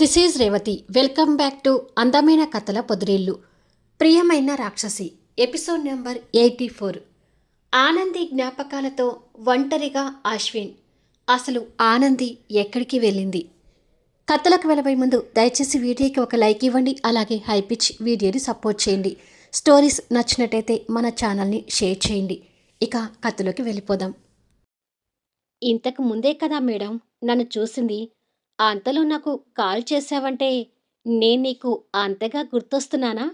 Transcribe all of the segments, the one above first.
This is Revathi welcome back to అందమైన కథల పొదిరిల్లు ప్రియమైన రాక్షసి episode number eighty four Anandi జ్ఞాపకాలతో ఒంటరిగా అశ్విన్ అసలు ఆనంది ఎక్కడికి వెళ్ళింది? కథలకు వెళ్ళబోయే ముందు దయచేసి వీడియోకి ఒక లైక్ ఇవ్వండి అలాగే హైపిచ్ వీడియోని సపోర్ట్ చేయండి. స్టోరీస్ నచ్చినట్టయితే మన ఛానల్ని షేర్ చేయండి. ఇక కథలోకి వెళ్ళిపోదాం. ఇంతకు ముందే కదా మేడం నన్ను చూసింది అంతలో నాకు కాల్ చేశావంటే నేను నీకు అంతగా గుర్తొస్తున్నానా?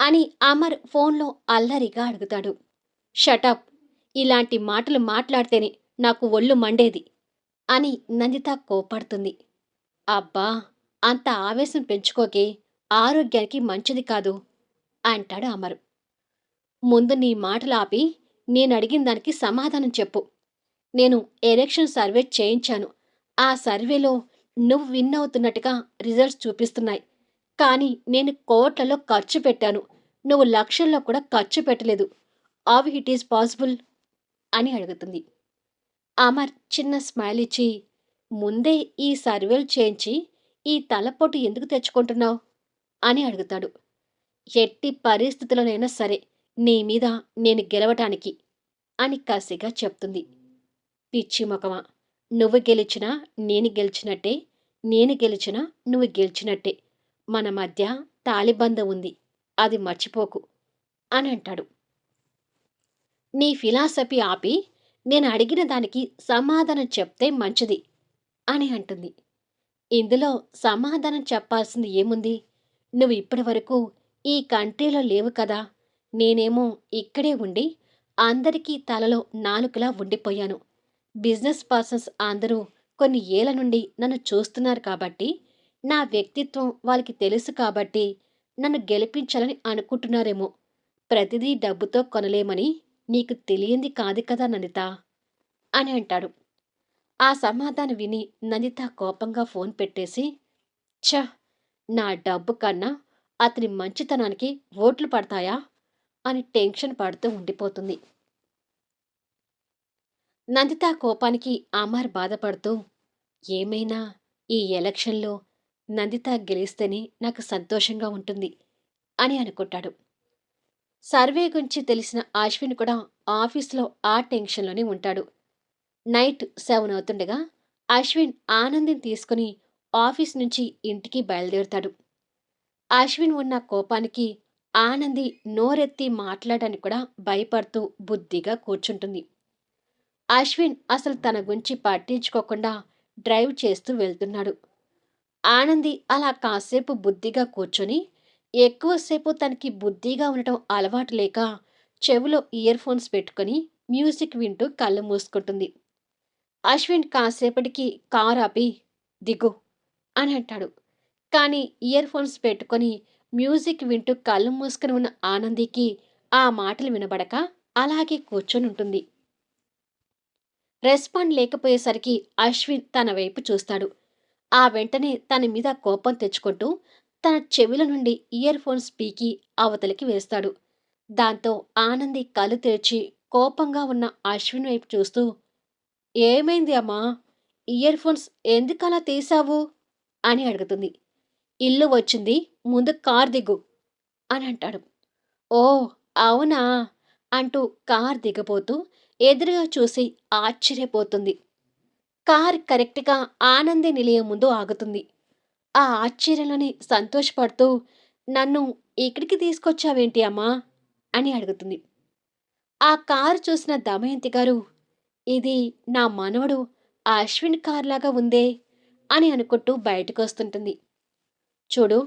అని అమర్ ఫోన్లో అల్లరిగా అడుగుతాడు. షటప్ ఇలాంటి మాటలు మాట్లాడితేనే నాకు ఒళ్ళు మండేది అని నందిత కోపడుతుంది అబ్బా! అంత ఆవేశం పెంచుకోకే ఆరోగ్యానికి మంచిది కాదు అంటాడు అమరు. ముందు నీ మాటలు ఆపి నేను అడిగిన దానికి సమాధానం చెప్పు. నేను ఎలక్షన్ సర్వే చేయించాను. ఆ సర్వేలో నువ్వు విన్ అవుతున్నట్టుగా రిజల్ట్స్ చూపిస్తున్నాయి. కానీ నేను కోట్లలో ఖర్చు పెట్టాను. నువ్వు లక్షల్లో కూడా ఖర్చు పెట్టలేదు. ఆవి ఇట్ ఈస్ పాసిబుల్? అని అడుగుతుంది. అమర్ చిన్న స్మైల్ ఇచ్చి ముందే ఈ సర్వేలు చేయించి ఈ తలపోటు ఎందుకు తెచ్చుకుంటున్నావు? అని అడుగుతాడు. ఎట్టి పరిస్థితులనైనా సరే నీ మీద నేను గెలవటానికి అని కసిగా చెప్తుంది. పిచ్చి ముఖమా. నువ్వు గెలిచినా నేను గెలిచినట్టే నేను గెలిచినా నువ్వు గెలిచినట్టే. మన మధ్య తాలిబంద ఉంది అది మర్చిపోకు అని అంటాడు నీ ఫిలాసఫీ ఆపి నేను అడిగిన దానికి సమాధానం చెప్తే మంచిది అని అంటుంది. ఇందులో సమాధానం చెప్పాల్సింది ఏముంది? నువ్వు ఇప్పటి వరకు ఈ కంట్రీలో లేవు కదా. నేనేమో ఇక్కడే ఉండి అందరికీ తలలో నాలుకలా ఉండిపోయాను. బిజినెస్ పర్సన్స్ అందరూ కొన్ని ఏళ్ళ నుండి నన్ను చూస్తున్నారు కాబట్టి నా వ్యక్తిత్వం వాళ్ళకి తెలుసు కాబట్టి నన్ను గెలిపించాలని అనుకుంటున్నారేమో. ప్రతిదీ డబ్బుతో కొనలేమని నీకు తెలియంది కాదు కదా నందిత అని అంటాడు. ఆ సమాధానం విని నందిత కోపంగా ఫోన్ పెట్టేసి ఛ నా డబ్బు కన్నా అతని మంచితనానికి ఓట్లు పడతాయా? అని టెన్షన్ పడుతూ ఉండిపోతుంది. నందిత కోపానికి అమర్ బాధపడుతూ ఏమైనా ఈ ఎలక్షన్లో నందిత గెలిస్తేనే నాకు సంతోషంగా ఉంటుంది అని అనుకుంటాడు. సర్వే గురించి తెలిసిన అశ్విన్ కూడా ఆఫీస్లో ఆ టెన్షన్లోనే ఉంటాడు. నైట్ సెవెన్ అవుతుండగా అశ్విన్ ఆనందిని తీసుకుని ఆఫీస్ నుంచి ఇంటికి బయలుదేరుతాడు. అశ్విన్ ఉన్న కోపానికి ఆనంది నోరెత్తి మాట్లాడడానికి కూడా భయపడుతూ బుద్ధిగా కూర్చుంటుంది. అశ్విన్ అసలు తన గురించి పట్టించుకోకుండా డ్రైవ్ చేస్తూ వెళ్తున్నాడు. ఆనంది అలా కాసేపు బుద్ధిగా కూర్చొని ఎక్కువసేపు తనకి బుద్ధిగా ఉండటం అలవాటు లేక చెవిలో ఇయర్ ఫోన్స్ పెట్టుకొని మ్యూజిక్ వింటూ కళ్ళు మూసుకుంటుంది. అశ్విన్ కాసేపటికి కార్ ఆపి దిగు అని అంటాడు. కానీ ఇయర్ ఫోన్స్ పెట్టుకొని మ్యూజిక్ వింటూ కళ్ళు మూసుకొని ఉన్న ఆనందికి ఆ మాటలు వినబడక అలాగే కూర్చొని ఉంటుంది రెస్పాండ్ లేకపోయేసరికి అశ్విన్ తన వైపు చూస్తాడు. ఆ వెంటనే తన మీద కోపం తెచ్చుకుంటూ తన చెవుల నుండి ఇయర్ ఫోన్స్ పీకి అవతలికి వేస్తాడు. దాంతో ఆనంది కళ్ళు తెరిచి కోపంగా ఉన్న అశ్విన్ వైపు చూస్తూ ఏమైంది అమ్మా? ఇయర్ ఫోన్స్ ఎందుకలా తీసావు అని అడుగుతుంది. ఇల్లు వచ్చింది ముందు కార్ దిగు అని అంటాడు. ఓ అవునా? అంటూ కార్ దిగబోతూ ఎదురుగా చూసి ఆశ్చర్యపోతుంది. కార్ కరెక్ట్గా ఆనంది నిలయం ముందు ఆగుతుంది. ఆ ఆశ్చర్యంలోని సంతోషపడుతూ నన్ను ఇక్కడికి తీసుకొచ్చావేంటి అమ్మా? అని అడుగుతుంది. ఆ కారు చూసిన దమయంతి గారు ఇది నా మనవడు ఆ అశ్విన్ కార్లాగా ఉందే అని అనుకుంటూ బయటకు వస్తుంటుంది చూడు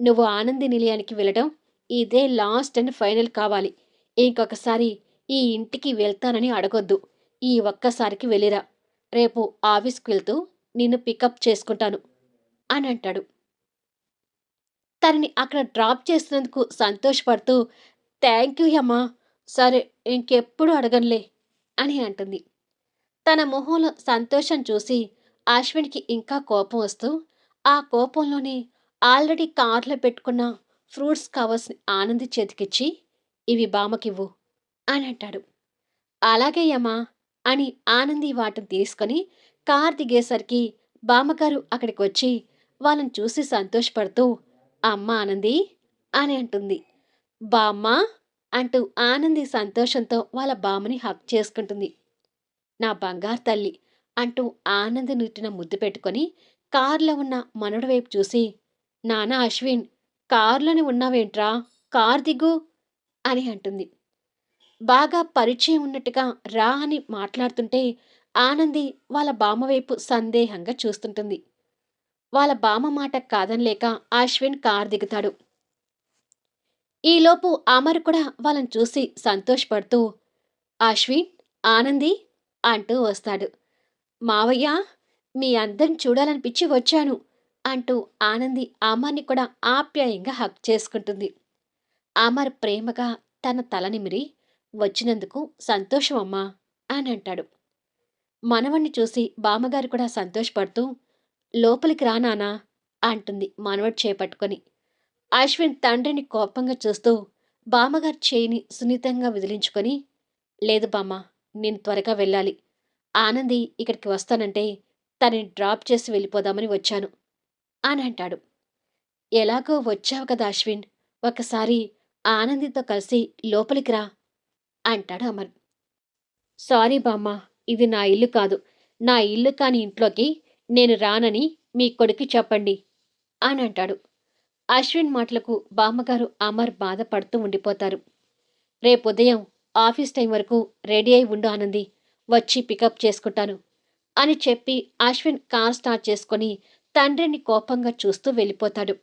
నువ్వు ఆనంది నిలయానికి వెళ్ళడం ఇదే లాస్ట్ అండ్ ఫైనల్ కావాలి. ఇంకొకసారి ఈ ఇంటికి వెళ్తానని అడగొద్దు. ఈ ఒక్కసారికి వెళ్ళిరా. రేపు ఆఫీస్కి వెళ్తూ నిన్ను పికప్ చేసుకుంటాను అని అంటాడు. తనని అక్కడ డ్రాప్ చేసినందుకు సంతోషపడుతూ థ్యాంక్ యూ అమ్మా సరే ఇంకెప్పుడు అడగనులే అని అంటుంది. తన మొహంలో సంతోషం చూసి అశ్విన్కి ఇంకా కోపం వస్తూ ఆ కోపంలోనే ఆల్రెడీ కార్లో పెట్టుకున్న ఫ్రూట్స్ కవర్స్ని ఆనంది చేతికిచ్చి ఇవి బామకివ్వు అని అంటాడు. అలాగేయమ్మా అని ఆనంది వాటిని తీసుకొని కార్ దిగేసరికి బామ్మగారు అక్కడికి వచ్చి వాళ్ళని చూసి సంతోషపడుతూ అమ్మ ఆనంది అని అంటుంది. బామ్మ అంటూ ఆనంది సంతోషంతో వాళ్ళ బామ్మని హక్ చేసుకుంటుంది. నా బంగారు తల్లి అంటూ ఆనంది నుట్టిన ముద్దు పెట్టుకొని కారులో ఉన్న మనడు వైపు చూసి నానా అశ్విన్ కారులోనే ఉన్నావేంట్రా? కార్ దిగు అని అంటుంది. బాగా పరిచయం ఉన్నట్టుగా రా అని మాట్లాడుతుంటే ఆనంది వాళ్ళ బామ్మ వైపు సందేహంగా చూస్తుంటుంది. వాళ్ళ బామ్మ మాట కాదనలేక అశ్విన్ కార్ దిగుతాడు. ఈలోపు అమర్ కూడా వాళ్ళని చూసి సంతోషపడుతూ అశ్విన్ ఆనంది అంటూ వస్తాడు. మావయ్య మీ అందరిని చూడాలనిపించి వచ్చాను అంటూ ఆనంది అమర్ని కూడా ఆప్యాయంగా హక్ చేసుకుంటుంది. అమర్ ప్రేమగా తన తల నిమిరి వచ్చినందుకు సంతోషం అమ్మా అని అంటాడు మనవణ్ణి చూసి బామ్మగారు కూడా సంతోషపడుతూ లోపలికి రానానా అంటుంది మనవడు చేపట్టుకొని. అశ్విన్ తండ్రిని కోపంగా చూస్తూ బామ్మగారు చేయిని సున్నితంగా విదిలించుకొని లేదు బామ్మ నేను త్వరగా వెళ్ళాలి. ఆనంది ఇక్కడికి వస్తానంటే తనని డ్రాప్ చేసి వెళ్ళిపోదామని వచ్చాను అని అంటాడు. ఎలాగో వచ్చావు కదా అశ్విన్. ఒకసారి ఆనందితో కలిసి లోపలికి రా. అంటాడు అమర్. సారీ బామ్మ ఇది నా ఇల్లు కాదు. నా ఇల్లు కాని ఇంట్లోకి నేను రానని మీ కొడుకు చెప్పండి అని అంటాడు. అశ్విన్ మాటలకు బామ్మగారు అమర్ బాధపడుతూ ఉండిపోతారు. రేపు ఉదయం ఆఫీస్ టైం వరకు రెడీ అయి ఉండు ఆనంది వచ్చి పికప్ చేసుకుంటాను అని చెప్పి అశ్విన్ కార్ స్టార్ట్ చేసుకొని తండ్రిని కోపంగా చూస్తూ వెళ్ళిపోతాడు.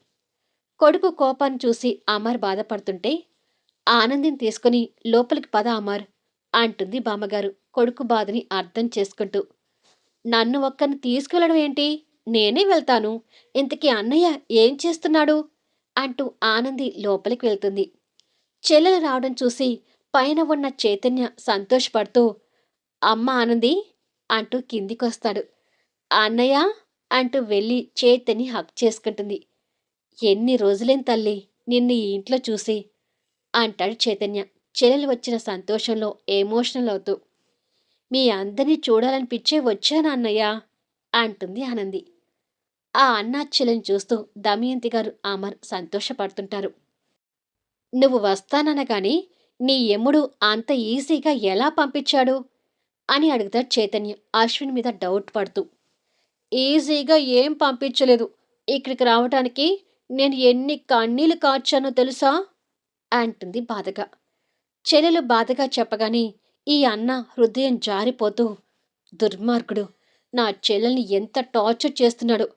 కొడుకు కోపాన్ని చూసి అమర్ బాధపడుతుంటే ఆనందిని తీసుకుని లోపలికి పద అమర్ అంటుంది బామ్మగారు కొడుకు బాధని అర్థం చేసుకుంటూ. నన్ను ఒక్కరిని తీసుకెళ్ళడం ఏంటి? నేనే వెళ్తాను. ఇంతకీ అన్నయ్య ఏం చేస్తున్నాడు? అంటూ ఆనంది లోపలికి వెళ్తుంది. చెల్లెలు రావడం చూసి పైన ఉన్న చైతన్య సంతోషపడుతూ అమ్మ ఆనంది అంటూ కిందికొస్తాడు. అన్నయ్య అంటూ వెళ్ళి చేతిని హక్ చేసుకుంటుంది. ఎన్ని రోజులేం తల్లి నిన్ను ఈ ఇంట్లో చూసి అంటాడు చైతన్య. చెల్లెలు వచ్చిన సంతోషంలో ఎమోషనల్ అవుతూ మీ అందరినీ చూడాలనిపించే వచ్చాను అన్నయ్య అంటుంది ఆనంది. ఆ అన్నాచెల్లని చూస్తూ దమయంతి గారు అమర్ సంతోషపడుతుంటారు. నువ్వు వస్తాననగాని నీ ఎమ్ముడు అంత ఈజీగా ఎలా పంపించాడు అని అడుగుతాడు చైతన్య అశ్విన్ మీద డౌట్ పడుతూ. ఈజీగా ఏం పంపించలేదు. ఇక్కడికి రావటానికి నేను ఎన్ని కన్నీళ్ళు కార్చానో తెలుసా? అంటుంది బాధగా. చెల్లెలు బాధగా చెప్పగానే ఈ అన్న హృదయం జారిపోతూ దుర్మార్గుడు నా చెల్లెల్ని ఎంత టార్చర్ చేస్తున్నాడు.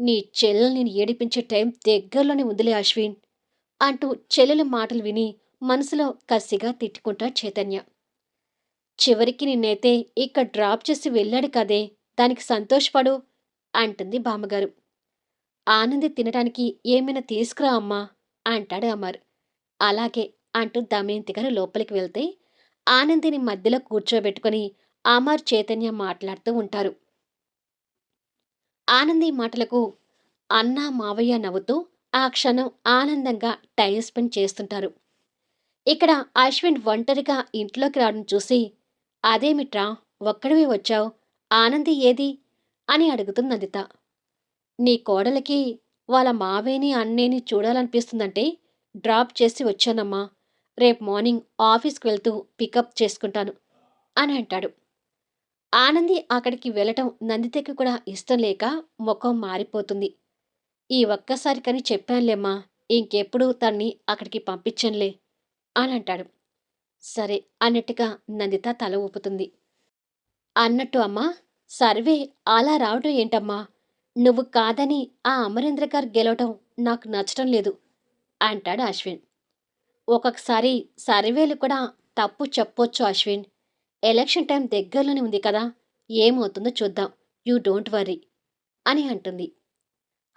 నీ చెల్లెల్ని ఏడిపించే టైం దగ్గరలోనే ఉందిలే అశ్విన్ అంటూ చెల్లెల మాటలు విని మనసులో కసిగా తిట్టుకుంటా చైతన్య. చివరికి నిన్నైతే ఇక్కడ డ్రాప్ చేసి వెళ్ళాడు కదే దానికి సంతోషపడు అంటుంది బామ్మగారు. ఆనంది తినడానికి ఏమైనా తీసుకురా అమ్మా అంటాడు అమర్. అలాగే అంటూ దమయంతి గారు లోపలికి వెళ్తే ఆనందిని మధ్యలో కూర్చోబెట్టుకుని అమర్ చైతన్య మాట్లాడుతూ ఉంటారు. ఆనంది మాటలకు అన్న మావయ్య నవ్వుతూ ఆ క్షణం ఆనందంగా టైం స్పెండ్ చేస్తుంటారు. ఇక్కడ అశ్విన్ ఒంటరిగా ఇంట్లోకి రావడం చూసి అదేమిట్రా ఒక్కడివి వచ్చావు? ఆనంది ఏది? అని అడుగుతుంది అందిత. నీ కోడలికి వాళ్ళ మావేని అన్నేని చూడాలనిపిస్తుందంటే డ్రాప్ చేసి వచ్చానమ్మా. రేపు మార్నింగ్ ఆఫీస్కి వెళ్తూ పికప్ చేసుకుంటాను అని అంటాడు. ఆనంది అక్కడికి వెళ్ళటం నందితకి కూడా ఇష్టం లేక ముఖం మారిపోతుంది. ఈ ఒక్కసారి కానీ చెప్పానులేమ్మా ఇంకెప్పుడు తన్ని అక్కడికి పంపించనులే అని అంటాడు. సరే అన్నట్టుగా నందిత తల ఊపుతుంది. అన్నట్టు అమ్మా సర్వే అలా రావడం ఏంటమ్మా? నువ్వు కాదని ఆ అమరేంద్ర గారు గెలవటం నాకు నచ్చటం లేదు. అంటాడు అశ్విన్. ఒక్కొక్కసారి సర్వేలు కూడా తప్పు చెప్పొచ్చు అశ్విన్. ఎలక్షన్ టైం దగ్గరలోనే ఉంది కదా ఏమవుతుందో చూద్దాం. యూ డోంట్ వర్రీ అని అంటుంది.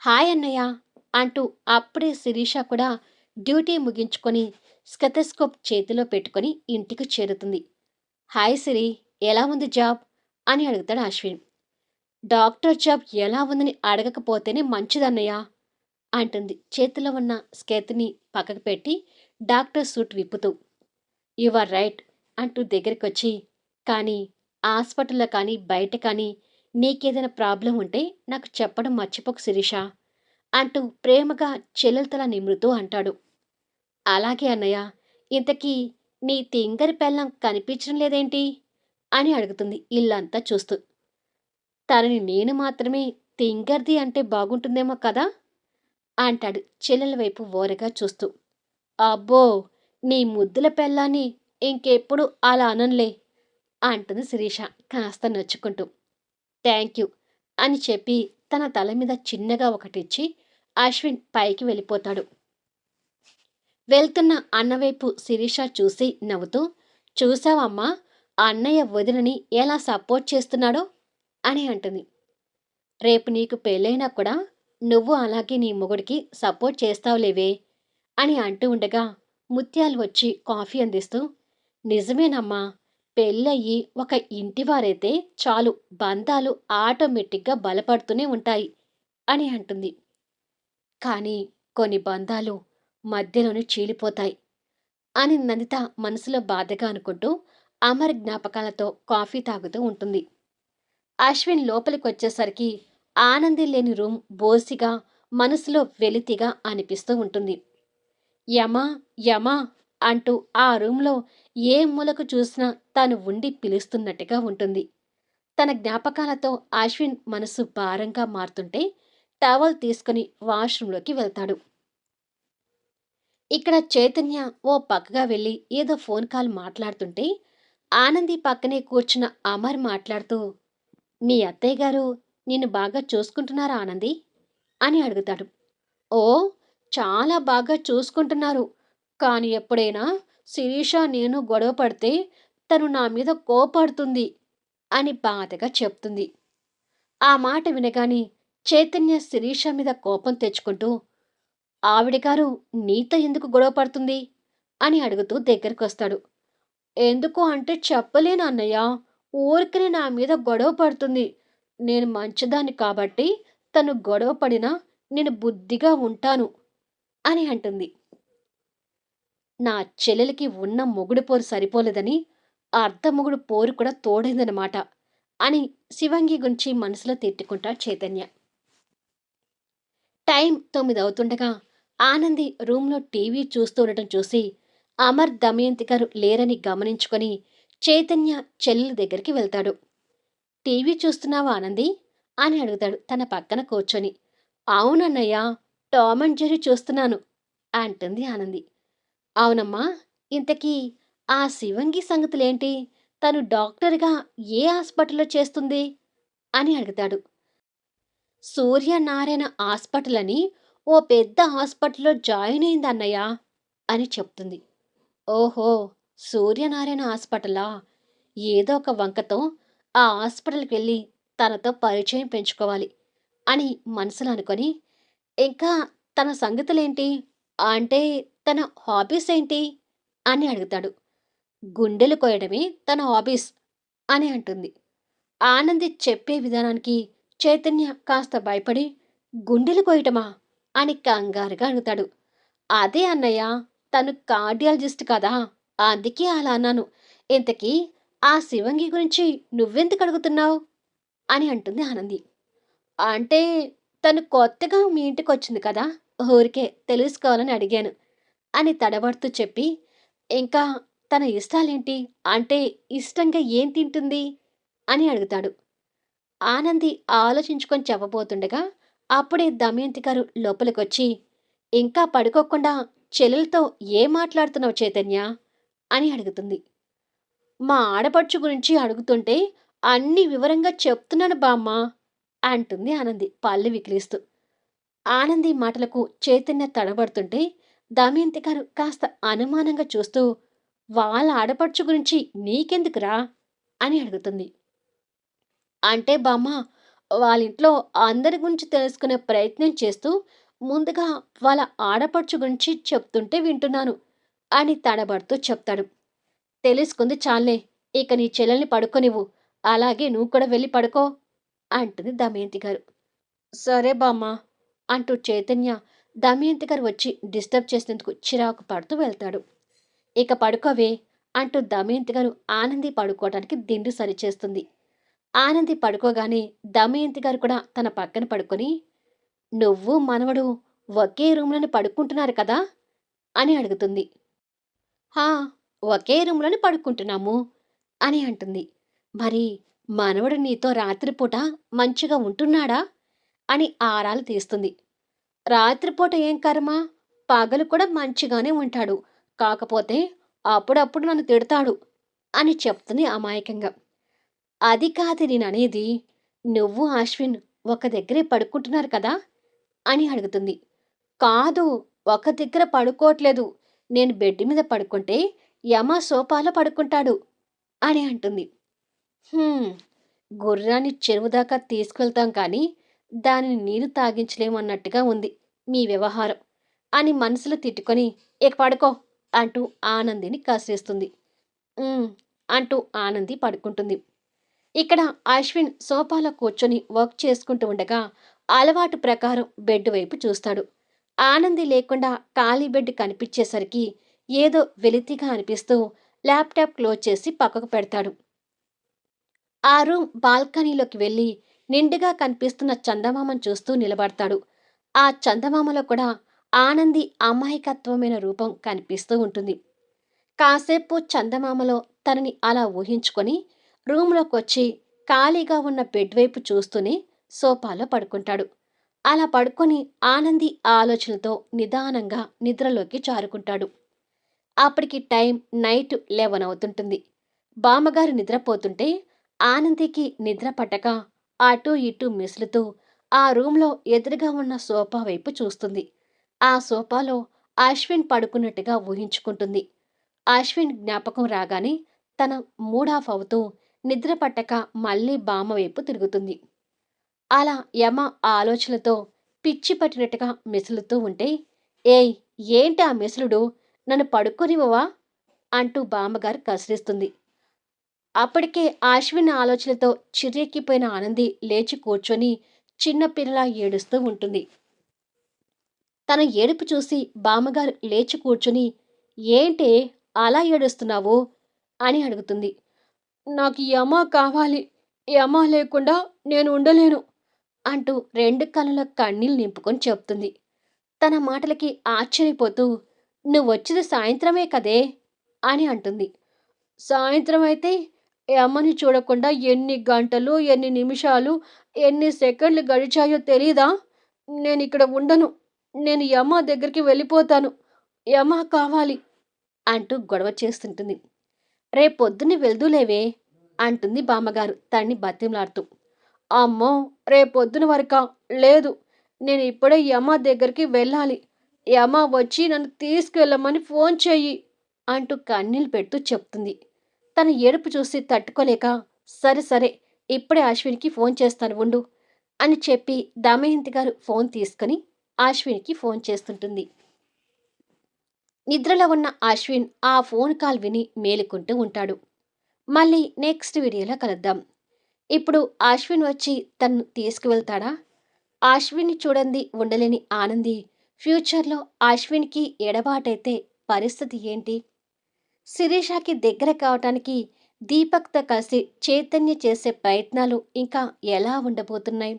హాయ్ అన్నయ్య అంటూ అప్పుడే శిరీష కూడా డ్యూటీ ముగించుకొని స్కెతస్కోప్ చేతిలో పెట్టుకొని ఇంటికి చేరుతుంది. హాయ్ సిరి ఎలా ఉంది జాబ్? అని అడుగుతాడు అశ్విన్. డాక్టర్ జాబ్ ఎలా ఉందని అడగకపోతేనే మంచిదన్నయ్య. అంటుంది. చేతిలో ఉన్న స్కెత్ని పక్కకు పెట్టి డాక్టర్ సూట్ విప్పుతూ యు ఆర్ రైట్ అంటూ దగ్గరికి వచ్చి కానీ హాస్పిటల్లో కానీ బయట కానీ నీకేదైనా ప్రాబ్లం ఉంటే నాకు చెప్పడం మర్చిపోకు శిరీష అంటూ ప్రేమగా చెల్లెలతల నిమురుతూ అంటాడు. అలాగే అన్నయ్య ఇంతకీ నీ తింగరి పెళ్ళం కనిపించడం లేదేంటి? అని అడుగుతుంది ఇల్లంతా చూస్తూ. తనని నేను మాత్రమే తింగర్ది అంటే బాగుంటుందేమో కదా? అంటాడు చెల్లెల వైపు ఓరగా చూస్తూ. అబ్బో నీ ముద్దుల పెళ్ళాన్ని ఇంకెప్పుడు అలా అననులే అంటుంది శిరీష కాస్త నొచ్చుకుంటూ. థ్యాంక్ యూ అని చెప్పి తన తల మీద చిన్నగా ఒకటిచ్చి అశ్విన్ పైకి వెళ్ళిపోతాడు. వెళ్తున్న అన్నవైపు శిరీష చూసి నవ్వుతూ చూసావమ్మా అన్నయ్య వదినని ఎలా సపోర్ట్ చేస్తున్నాడో? అని అంటుంది. రేపు నీకు పెళ్ళైనా కూడా నువ్వు అలాగే నీ మొగుడికి సపోర్ట్ చేస్తావులేవే అని అంటూ ఉండగా ముత్యాలు వచ్చి కాఫీ అందిస్తూ నిజమేనమ్మా పెళ్ళయ్యి ఒక ఇంటివారైతే చాలు బంధాలు ఆటోమేటిక్గా బలపడుతూనే ఉంటాయి అని అంటుంది. కానీ కొన్ని బంధాలు మధ్యలోనే చీలిపోతాయి అని నందిత మనసులో బాధగా అనుకుంటూ అమర్ జ్ఞాపకాలతో కాఫీ తాగుతూ ఉంటుంది. అశ్విన్ లోపలికి వచ్చేసరికి ఆనంది లేని రూమ్ బోసిగా మనసులో వెలితిగా అనిపిస్తూ ఉంటుంది. యమా యమా అంటూ ఆ రూమ్లో ఏ మూలకు చూసినా తాను ఉండి పిలుస్తున్నట్టుగా ఉంటుంది. తన జ్ఞాపకాలతో అశ్విన్ మనసు భారంగా మారుతుంటే టవల్ తీసుకుని వాష్రూంలోకి వెళ్తాడు. ఇక్కడ చైతన్య ఓ పక్కగా వెళ్ళి ఏదో ఫోన్ కాల్ మాట్లాడుతుంటే ఆనంది పక్కనే కూర్చున్న అమర్ మాట్లాడుతూ మీ అత్తయ్య గారు నిన్ను బాగా చూసుకుంటున్నారా ఆనంది? అని అడుగుతాడు. ఓ చాలా బాగా చూసుకుంటున్నారు. కానీ ఎప్పుడైనా శిరీష నేను గొడవ పడితే తను నా మీద కోపడుతుంది అని బాధగా చెప్తుంది. ఆ మాట వినగాని చైతన్య శిరీష మీద కోపం తెచ్చుకుంటూ ఆవిడగారు నీతో ఎందుకు గొడవ పడుతుంది? అని అడుగుతూ దగ్గరికి వస్తాడు ఎందుకు అంటే చెప్పలేను అన్నయ్య ఊరికనే నా మీద గొడవ పడుతుంది. నేను మంచిదాన్ని కాబట్టి తను గొడవ పడినా నేను బుద్ధిగా ఉంటాను అని అంటుంది. నా చెల్లెలికి ఉన్న మొగుడు పోరు సరిపోలేదని అర్ధ మొగుడు పోరు కూడా తోడైందనమాట అని శివంగి గురించి మనసులో తిట్టుకుంటాడు చైతన్య. టైం తొమ్మిది అవుతుండగా ఆనంది రూమ్లో టీవీ చూస్తూ ఉండటం చూసి అమర్ దమయంతి గారు లేరని గమనించుకొని చైతన్య చెల్లెల దగ్గరికి వెళ్తాడు. టీవీ చూస్తున్నావా ఆనంది? అని అడుగుతాడు తన పక్కన కూర్చొని. అవునన్నయ్య టామ్ అండ్ జెర్రీ చూస్తున్నాను అంటుంది ఆనంది. అవునమ్మా ఇంతకీ ఆ శివంగి సంగతులేంటి? తను డాక్టర్గా ఏ హాస్పిటల్లో చేస్తుంది? అని అడుగుతాడు. సూర్యనారాయణ హాస్పిటల్ అని ఓ పెద్ద హాస్పిటల్లో జాయిన్ అయింది అన్నయ్య అని చెప్తుంది. ఓహో సూర్యనారాయణ హాస్పిటలా? ఏదో ఒక వంకతో ఆ హాస్పిటల్కి వెళ్ళి తనతో పరిచయం పెంచుకోవాలి అని మనసులో అనుకొని ఇంకా తన సంగతులేంటి? అంటే తన హాబీస్ ఏంటి? అని అడుగుతాడు. గుండెలు కోయడమే తన హాబీస్ అని అంటుంది. ఆనంది చెప్పే విధానానికి చైతన్య కాస్త భయపడి గుండెలు కోయటమా? అని కంగారుగా అడుగుతాడు. అదే అన్నయ్య తను కార్డియాలజిస్ట్ కదా అందుకే అలా అన్నాను. ఇంతకీ ఆ శివంగి గురించి నువ్వెందుకు అడుగుతున్నావు? అని అంటుంది ఆనంది. అంటే తను కొత్తగా మీ ఇంటికి వచ్చింది కదా ఊరికే తెలుసుకోవాలని అడిగాను అని తడబడుతూ చెప్పి ఇంకా తన ఇష్టాలేంటి? అంటే ఇష్టంగా ఏం తింటుంది? అని అడుగుతాడు. ఆనంది ఆలోచించుకొని చెప్పబోతుండగా అప్పుడే దమయంతి గారు లోపలికొచ్చి ఇంకా పడుకోకుండా చెల్లెలతో ఏం మాట్లాడుతున్నావు చైతన్య? అని అడుగుతుంది. మా ఆడపడుచు గురించి అడుగుతుంటే అన్ని వివరంగా చెప్తున్నాను బామ్మ అంటుంది ఆనంది పళ్ళు వికిలిస్తూ ఆనంది మాటలకు చైతన్య తడబడుతుంటే దమయంతి గారు కాస్త అనుమానంగా చూస్తూ వాళ్ళ ఆడపడుచు గురించి నీకెందుకురా అని అడుగుతుంది. అంటే బామ్మ వాళ్ళ ఇంట్లో అందరి గురించి తెలుసుకునే ప్రయత్నం చేస్తూ ముందుగా వాళ్ళ ఆడపడుచు గురించి చెప్తుంటే వింటున్నాను అని తడబడుతూ చెప్తాడు. తెలుసుకుంది చాలే ఇక నీ చెల్లెల్ని పడుకోనివ్వు. అలాగే నువ్వు కూడా వెళ్ళి పడుకో అంటుంది దమయంతి గారు. సరే బామ్మ అంటూ చైతన్య దమయంతి గారు వచ్చి డిస్టర్బ్ చేసినందుకు చిరాకు పడుతూ వెళ్తాడు. ఇక పడుకోవే అంటూ దమయంతి గారు ఆనంది పడుకోవడానికి దిండు సరిచేస్తుంది. ఆనంది పడుకోగానే దమయంతి గారు కూడా తన పక్కన పడుకొని నువ్వు మనవడు ఒకే రూమ్లోనే పడుకుంటున్నారు కదా? అని అడుగుతుంది. హా ఒకే రూమ్లోనే పడుకుంటున్నాము అని అంటుంది. మరి మనవడు నీతో రాత్రిపూట మంచిగా ఉంటున్నాడా అని ఆరాలు తీస్తుంది. రాత్రిపూట ఏం కర్మ? పగలు కూడా మంచిగానే ఉంటాడు. కాకపోతే అప్పుడప్పుడు నన్ను తిడతాడు అని చెప్తుంది అమాయకంగా. అది కాదు నేను అనేది నువ్వు అశ్విన్ ఒక దగ్గరే పడుకుంటున్నారు కదా అని అడుగుతుంది. కాదు ఒక దగ్గర పడుకోవట్లేదు. నేను బెడ్ మీద పడుకుంటే యమ సోపాల పడుకుంటాడు అని అంటుంది. గుర్రాన్ని చెరువు దాకా తీసుకెళ్తాం కానీ దానిని నీరు తాగించలేమన్నట్టుగా ఉంది మీ వ్యవహారం అని మనసులో తిట్టుకొని ఇక పడుకో అంటూ ఆనందిని కాసేస్తుంది. అంటూ ఆనంది పడుకుంటుంది. ఇక్కడ అశ్విన్ సోఫాలో కూర్చొని వర్క్ చేసుకుంటూ ఉండగా అలవాటు ప్రకారం బెడ్ వైపు చూస్తాడు. ఆనంది లేకుండా ఖాళీ బెడ్ కనిపించేసరికి ఏదో వెలితిగా అనిపిస్తూ ల్యాప్టాప్ క్లోజ్ చేసి పక్కకు పెడతాడు. ఆ రూమ్ బాల్కనీలోకి వెళ్ళి నిండుగా కనిపిస్తున్న చందమామను చూస్తూ నిలబడతాడు. ఆ చందమామలో కూడా ఆనంది అమాయకత్వమైన రూపం కనిపిస్తూ ఉంటుంది. కాసేపు చందమామలో తనని అలా ఊహించుకొని రూమ్లోకి వచ్చి ఖాళీగా ఉన్న బెడ్ వైపు చూస్తూనే సోఫాలో పడుకుంటాడు. అలా పడుకొని ఆనంది ఆలోచనలతో నిదానంగా నిద్రలోకి జారుకుంటాడు. అప్పటికి టైం నైట్ లెవెన్ అవుతుంటుంది. బామ్మగారు నిద్రపోతుంటే ఆనందికి నిద్ర పట్టక అటూ ఇటూ మిసులుతూ ఆ రూమ్లో ఎదురుగా ఉన్న సోఫా వైపు చూస్తుంది. ఆ సోఫాలో అశ్విన్ పడుకున్నట్టుగా ఊహించుకుంటుంది. అశ్విన్ జ్ఞాపకం రాగానే తన మూడ్ ఆఫ్ అవుతూ నిద్ర పట్టక మళ్ళీ బామ్మ వైపు తిరుగుతుంది. అలా యమ ఆలోచనలతో పిచ్చి పట్టినట్టుగా మెసులుతూ ఉంటే ఏయ్ ఏంటి ఆ మెసులుడు? నన్ను పడుకోనివ్వవా? అంటూ బామ్మగారు కసిరిస్తుంది. అప్పటికే అశ్విన్ ఆలోచనతో చిర్రెక్కిపోయిన ఆనంది లేచి కూర్చొని చిన్నపిల్లలా ఏడుస్తూ ఉంటుంది. తన ఏడుపు చూసి బామ్మగారు లేచి కూర్చొని ఏంటే అలా ఏడుస్తున్నావు? అని అడుగుతుంది. నాకు యమ కావాలి యమ లేకుండా నేను ఉండలేను అంటూ రెండు కళ్ళలో కన్నీళ్ళు నింపుకొని చెప్తుంది. తన మాటలకి ఆశ్చర్యపోతూ నువ్వు వచ్చింది సాయంత్రమే కదే? అని అంటుంది. సాయంత్రం అయితే యమ్మని చూడకుండా ఎన్ని గంటలు ఎన్ని నిమిషాలు ఎన్ని సెకండ్లు గడిచాయో తెలీదా? నేను ఇక్కడ ఉండను. నేను యమ దగ్గరికి వెళ్ళిపోతాను. యమ కావాలి అంటూ గొడవ చేస్తుంటుంది. రేపొద్దున్నే వెళ్దులేవే అంటుంది బామ్మగారు తన్ని బతిమలాడుతూ. అమ్మో రేపొద్దున వరక? లేదు. నేను ఇప్పుడే యమ దగ్గరికి వెళ్ళాలి. యమ వచ్చి నన్ను తీసుకెళ్ళమని ఫోన్ చెయ్యి అంటూ కన్నీళ్ళు పెడుతూ చెప్తుంది. తన ఏడుపు చూసి తట్టుకోలేక సరే సరే ఇప్పుడే అశ్విన్కి ఫోన్ చేస్తాను ఉండు అని చెప్పి దమయంతి గారు ఫోన్ తీసుకుని అశ్విన్కి ఫోన్ చేస్తుంటుంది. నిద్రలో ఉన్న అశ్విన్ ఆ ఫోన్ కాల్ విని మేలుకుంటూ ఉంటాడు. మళ్ళీ నెక్స్ట్ వీడియోలో కలుద్దాం. ఇప్పుడు అశ్విన్ వచ్చి తను తీసుకువెళ్తాడా? అశ్విన్ని చూడండి ఉండలేని ఆనంది ఫ్యూచర్లో అశ్విన్కి ఎడబాటైతే పరిస్థితి ఏంటి? శిరీషకి దగ్గర కావటానికి దీపక్తో కలిసి చైతన్య చేసే ప్రయత్నాలు ఇంకా ఎలా ఉండబోతున్నాయి?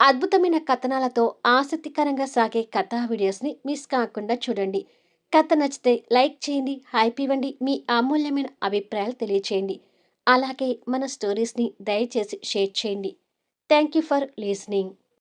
అద్భుతమైన కథనాలతో ఆసక్తికరంగా సాగే కథా వీడియోస్ని మిస్ కాకుండా చూడండి. కథ నచ్చితే లైక్ చేయండి హైప్ ఇవ్వండి మీ అమూల్యమైన అభిప్రాయాలు తెలియచేయండి. అలాగే మన స్టోరీస్ని దయచేసి షేర్ చేయండి. Thank you for listening.